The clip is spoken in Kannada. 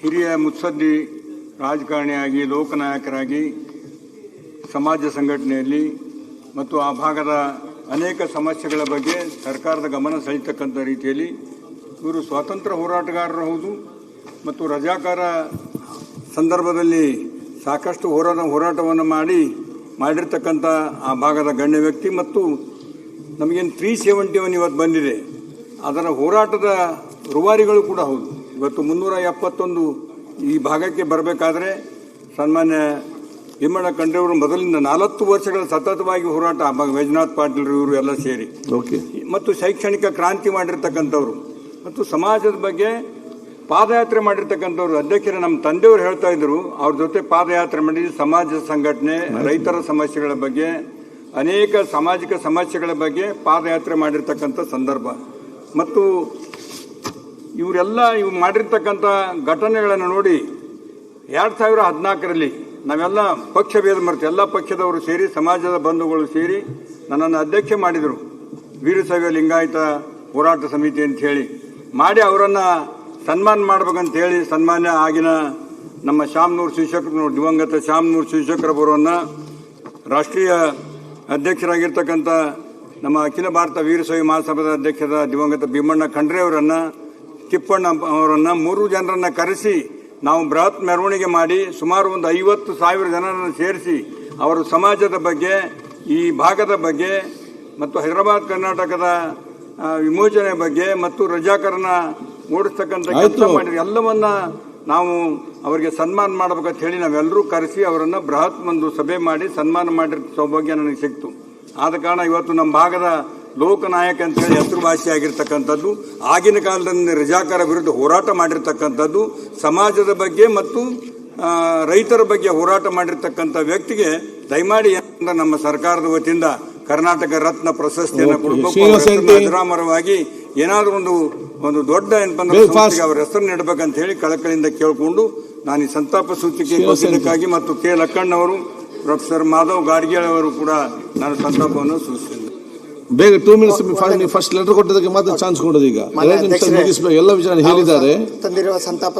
ಹಿರಿಯ ಮುತ್ಸದ್ದಿ ರಾಜಕಾರಣಿಯಾಗಿ ಲೋಕನಾಯಕರಾಗಿ ಸಮಾಜ ಸಂಘಟನೆಯಲ್ಲಿ ಮತ್ತು ಆ ಭಾಗದ ಅನೇಕ ಸಮಸ್ಯೆಗಳ ಬಗ್ಗೆ ಸರ್ಕಾರದ ಗಮನ ಸೆಳೀತಕ್ಕಂಥ ರೀತಿಯಲ್ಲಿ ಇವರು ಸ್ವಾತಂತ್ರ್ಯ ಹೋರಾಟಗಾರರು ಹೌದು ಮತ್ತು ರಜಾಕಾರ ಸಂದರ್ಭದಲ್ಲಿ ಸಾಕಷ್ಟು ಹೋರಾಟ ಹೋರಾಟವನ್ನು ಮಾಡಿ ಮಾಡಿರ್ತಕ್ಕಂಥ ಆ ಭಾಗದ ಗಣ್ಯ ವ್ಯಕ್ತಿ ಮತ್ತು ನಮಗೇನು ತ್ರೀ ಸೆವೆಂಟಿ ಒನ್ ಇವತ್ತು ಬಂದಿದೆ. ಅದರ ಹೋರಾಟದ ರುವಾರಿಗಳು ಕೂಡ ಹೌದು. ಇವತ್ತು ಮುನ್ನೂರ ಎಪ್ಪತ್ತೊಂದು ಈ ಭಾಗಕ್ಕೆ ಬರಬೇಕಾದ್ರೆ ಸನ್ಮಾನ್ಯ ಭೀಮಣ್ಣ ಖಂಡ್ರೆಯವರು ಮೊದಲಿಂದ ನಾಲ್ಕು ವರ್ಷಗಳ ಸತತವಾಗಿ ಹೋರಾಟ ವೈಜನಾಥ್ ಪಾಟೀಲ್ ಇವರು ಎಲ್ಲ ಸೇರಿ. ಓಕೆ. ಮತ್ತು ಶೈಕ್ಷಣಿಕ ಕ್ರಾಂತಿ ಮಾಡಿರ್ತಕ್ಕಂಥವ್ರು. ಮತ್ತು ಸಮಾಜದ ಬಗ್ಗೆ ಪಾದಯಾತ್ರೆ ಮಾಡಿರ್ತಕ್ಕಂಥವ್ರು. ಅಧ್ಯಕ್ಷರ ನಮ್ಮ ತಂದೆಯವರು ಹೇಳ್ತಾ ಇದ್ರು ಅವ್ರ ಜೊತೆ ಪಾದಯಾತ್ರೆ ಮಾಡಿ ಸಮಾಜ ಸಂಘಟನೆ ರೈತರ ಸಮಸ್ಯೆಗಳ ಬಗ್ಗೆ ಅನೇಕ ಸಾಮಾಜಿಕ ಸಮಸ್ಯೆಗಳ ಬಗ್ಗೆ ಪಾದಯಾತ್ರೆ ಮಾಡಿರ್ತಕ್ಕಂಥ ಸಂದರ್ಭ. ಮತ್ತು ಇವರೆಲ್ಲ ಇವು ಮಾಡಿರ್ತಕ್ಕಂಥ ಘಟನೆಗಳನ್ನು ನೋಡಿ ಎರಡು ಸಾವಿರ ಹದಿನಾಲ್ಕರಲ್ಲಿ ನಾವೆಲ್ಲ ಪಕ್ಷ ಭೇದ ಮರೆತು ಎಲ್ಲ ಪಕ್ಷದವರು ಸೇರಿ, ಸಮಾಜದ ಬಂಧುಗಳು ಸೇರಿ ನನ್ನನ್ನು ಅಧ್ಯಕ್ಷ ಮಾಡಿದರು. ವೀರಶೈವ ಲಿಂಗಾಯತ ಹೋರಾಟ ಸಮಿತಿ ಅಂತ ಹೇಳಿ. ಮಾಡಿ ಅವರನ್ನು ಸನ್ಮಾನ ಮಾಡ್ಬೇಕಂತ ಹೇಳಿ ಸನ್ಮಾನ್ಯ ಆಗಿನ ನಮ್ಮ ಶಾಮ್ನೂರ್ ಶಿವಶಂಕರ್ ದಿವಂಗತ ಶಾಮ್ನೂರ್ ಶಿವಶಂಕರವರನ್ನು ರಾಷ್ಟ್ರೀಯ ಅಧ್ಯಕ್ಷರಾಗಿರ್ತಕ್ಕಂಥ ನಮ್ಮ ಅಖಿಲ ಭಾರತ ವೀರಶೈವ ಮಹಾಸಭಾದ ಅಧ್ಯಕ್ಷರ ದಿವಂಗತ ಭೀಮಣ್ಣ ಖಂಡ್ರೆ ಅವರನ್ನು ತಿಪ್ಪಣ್ಣ ಅವರನ್ನು ಮೂರು ಜನರನ್ನು ಕರೆಸಿ ನಾವು ಬೃಹತ್ ಮೆರವಣಿಗೆ ಮಾಡಿ ಸುಮಾರು ಒಂದು ಐವತ್ತು ಸಾವಿರ ಜನರನ್ನು ಸೇರಿಸಿ ಅವರು ಸಮಾಜದ ಬಗ್ಗೆ ಈ ಭಾಗದ ಬಗ್ಗೆ ಮತ್ತು ಹೈದರಾಬಾದ್ ಕರ್ನಾಟಕದ ವಿಮೋಚನೆ ಬಗ್ಗೆ ಮತ್ತು ರಜಾಕರನ ಓಡಿಸ್ತಕ್ಕಂಥ ಕೆಲಸ. ಮಾಡಿದ್ರೆ ಎಲ್ಲವನ್ನ ನಾವು ಅವರಿಗೆ ಸನ್ಮಾನ ಮಾಡ್ಬೇಕಂತ ಹೇಳಿ ನಾವೆಲ್ಲರೂ ಕರೆಸಿ ಅವರನ್ನು ಬೃಹತ್ ಒಂದು ಸಭೆ ಮಾಡಿ ಸನ್ಮಾನ ಮಾಡಿರೋ ಸೌಭಾಗ್ಯ ನನಗೆ ಸಿಕ್ತು ಆದ ಕಾರಣ ಇವತ್ತು ನಮ್ಮ ಭಾಗದ ಲೋಕನಾಯಕ ಅಂತ ಹೇಳಿ ಹೆಸರುವಾಸಿಯಾಗಿರ್ತಕ್ಕಂಥದ್ದು ಆಗಿನ ಕಾಲದಲ್ಲಿ ರಜಾಕಾರ ವಿರುದ್ಧ ಹೋರಾಟ ಮಾಡಿರ್ತಕ್ಕಂಥದ್ದು ಸಮಾಜದ ಬಗ್ಗೆ ಮತ್ತು ರೈತರ ಬಗ್ಗೆ ಹೋರಾಟ ಮಾಡಿರ್ತಕ್ಕಂಥ ವ್ಯಕ್ತಿಗೆ ದಯಮಾಡಿ ನಮ್ಮ ಸರ್ಕಾರದ ವತಿಯಿಂದ ಕರ್ನಾಟಕ ರತ್ನ ಪ್ರಶಸ್ತಿಯನ್ನು. ಕೊಡಬೇಕು. ಅಜರಾಮರವಾಗಿ ಏನಾದರೂ ಒಂದು ಒಂದು ದೊಡ್ಡ ಏನಪ್ಪ ಅವ್ರ ಹೆಸರು ನೀಡಬೇಕಂತ ಹೇಳಿ ಕಳಕಳಿಯಿಂದ ಕೇಳಿಕೊಂಡು ನಾನು ಈ ಸಂತಾಪ ಸೂಚಿಕೆ ಮತ್ತು ಕೆ ಲಕ್ಕಣ್ಣವರು ಪ್ರೊಫೆಸರ್ ಮಾಧವ್ ಗಾಡ್ಗೇಳ್ ಅವರು ಕೂಡ ನಾನು ಸಂತಾಪವನ್ನು ಸೂಚಿಸಿದ್ದೇನೆ ಬೇಗ ಟೂ ಮಿನಿಟ್ಸ್ ಫಸ್ಟ್ ಲೆಟರ್ ಕೊಟ್ಟಿದ್ದಕ್ಕೆ ಮಾತ್ರ ಚಾನ್ಸ್ ಕೊಡೋದು ಈಗ. ಮುಗಿಸ್ಬೇಕು ಎಲ್ಲ ವಿಚಾರ ಹೇಳಿದ್ದಾರೆ ತಂದಿರುವ ಸಂತಾಪ